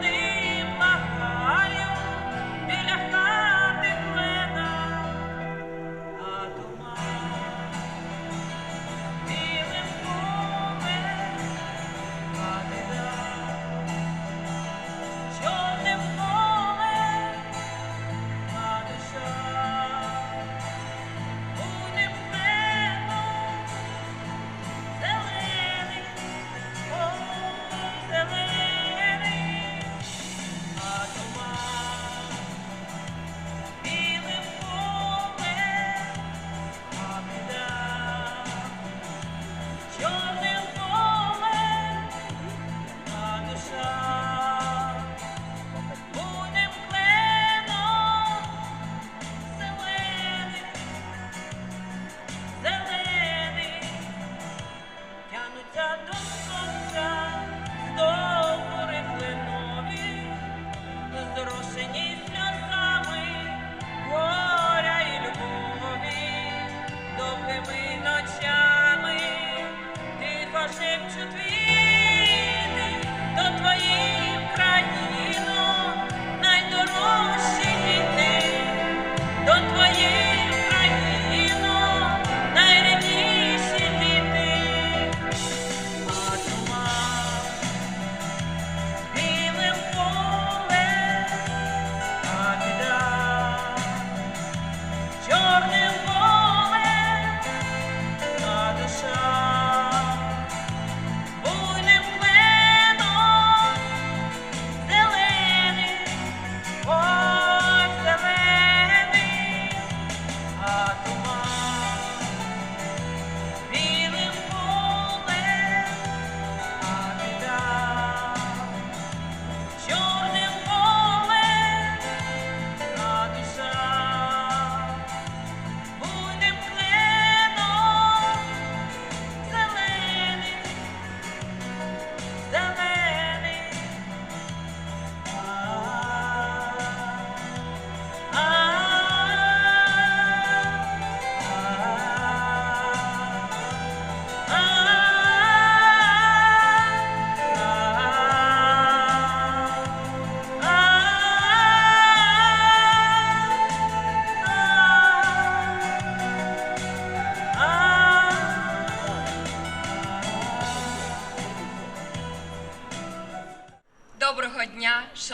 nothing.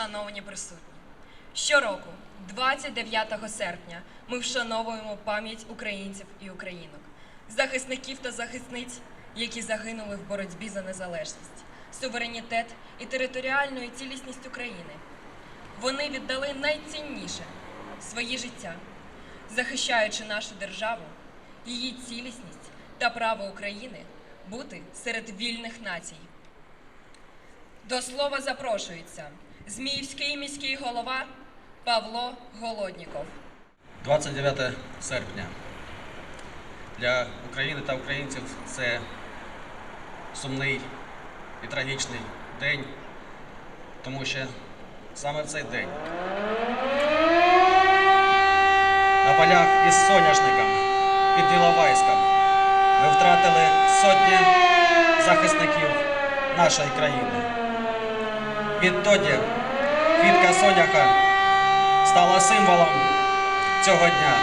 Шановні присутні. Щороку, 29 серпня, ми вшановуємо пам'ять українців і українок, захисників та захисниць, які загинули в боротьбі за незалежність, суверенітет і територіальну цілісність України. Вони віддали найцінніше свої життя, захищаючи нашу державу, її цілісність та право України бути серед вільних націй. До слова запрошується Зміївський міський голова Павло Голодніков. 29 серпня. Для України та українців це сумний і трагічний день, тому що саме в цей день на полях із соняшником під Іловайськом ми втратили сотні захисників нашої країни. Відтоді квітка соняха стала символом цього дня,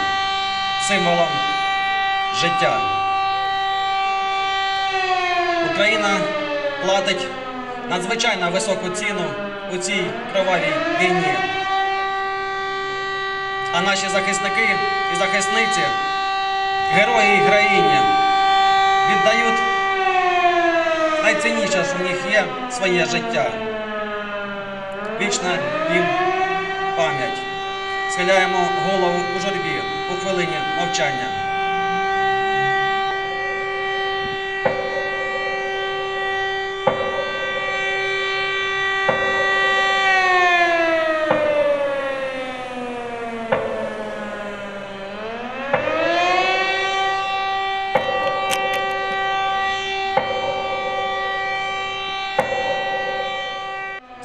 символом життя. Україна платить надзвичайно високу ціну у цій кровавій війні. А наші захисники і захисниці, герої і героїні, віддають найцінніше, що в них є своє життя. Вічна їм пам'ять. Схиляємо голову у журбі у хвилині мовчання.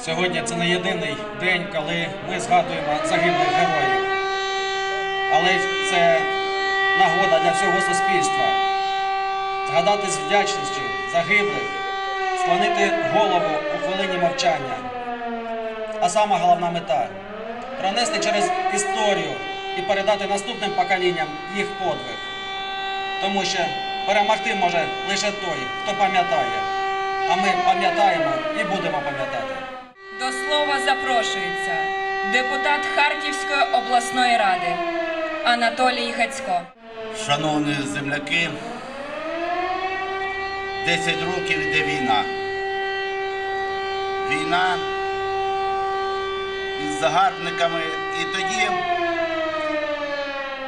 Сьогодні це не єдиний день, коли ми згадуємо загиблих героїв. Але це нагода для всього суспільства. Згадати з вдячністю загиблих, склонити голову у хвилині мовчання. А сама головна мета пронести через історію і передати наступним поколінням їх подвиг. Тому що перемогти може лише той, хто пам'ятає. А ми пам'ятаємо і будемо пам'ятати. До слова запрошується депутат Харківської обласної ради Анатолій Гацько. Шановні земляки, 10 років йде війна. Війна із загарбниками. І тоді,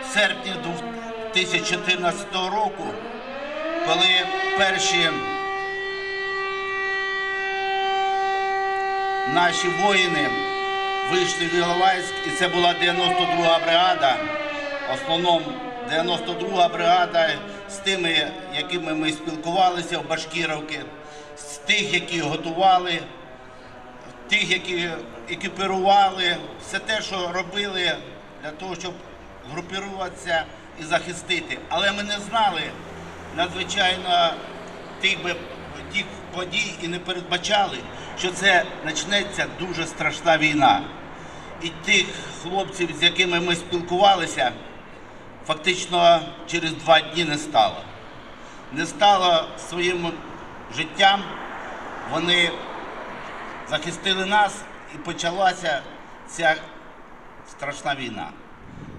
в серпні 2014 року, коли перші наші воїни вийшли в Іловайськ, і це була 92-га бригада, в основному 92 бригада з тими, якими ми спілкувалися в Башкіровці, з тих, які готували, тих, які екіпірували, все те, що робили для того, щоб згрупіруватися і захистити. Але ми не знали надзвичайно тих би тих подій і не передбачали, що це почнеться дуже страшна війна. І тих хлопців, з якими ми спілкувалися, фактично через два дні не стало. Не стало своїм життям, вони захистили нас і почалася ця страшна війна.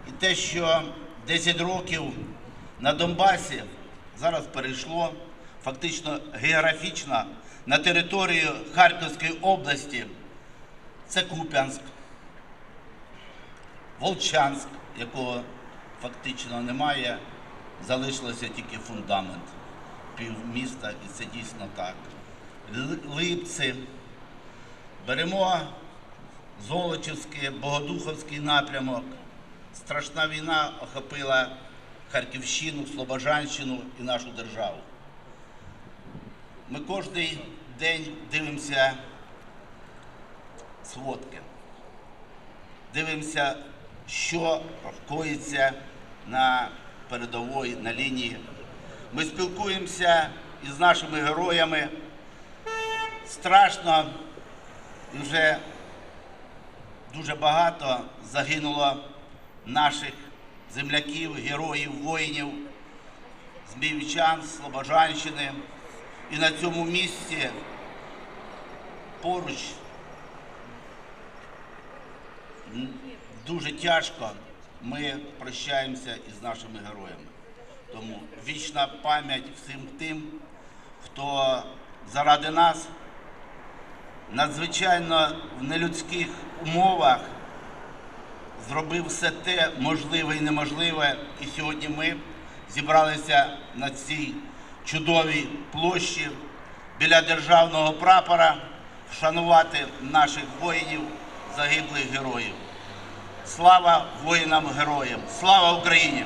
І те, що 10 років на Донбасі зараз перейшло фактично географічно на територію Харківської області, це Куп'янськ, Волчанськ, якого фактично немає, залишилося тільки фундамент півміста, і це дійсно так. Липці, беремо Золочівський, Богодуховський напрямок. Страшна війна охопила Харківщину, Слобожанщину і нашу державу. Ми кожен день дивимося сводки, дивимося, що коїться на передовій, на лінії. Ми спілкуємося із нашими героями. Страшно і вже дуже багато загинуло наших земляків, героїв, воїнів, зміївчан, Слобожанщини. І на цьому місці поруч дуже тяжко ми прощаємося із нашими героями. Тому вічна пам'ять всім тим, хто заради нас надзвичайно в нелюдських умовах зробив все те можливе і неможливе. І сьогодні ми зібралися на цій чудовій площі біля державного прапора вшанувати наших воїнів, загиблих героїв. Слава воїнам-героям! Слава Україні!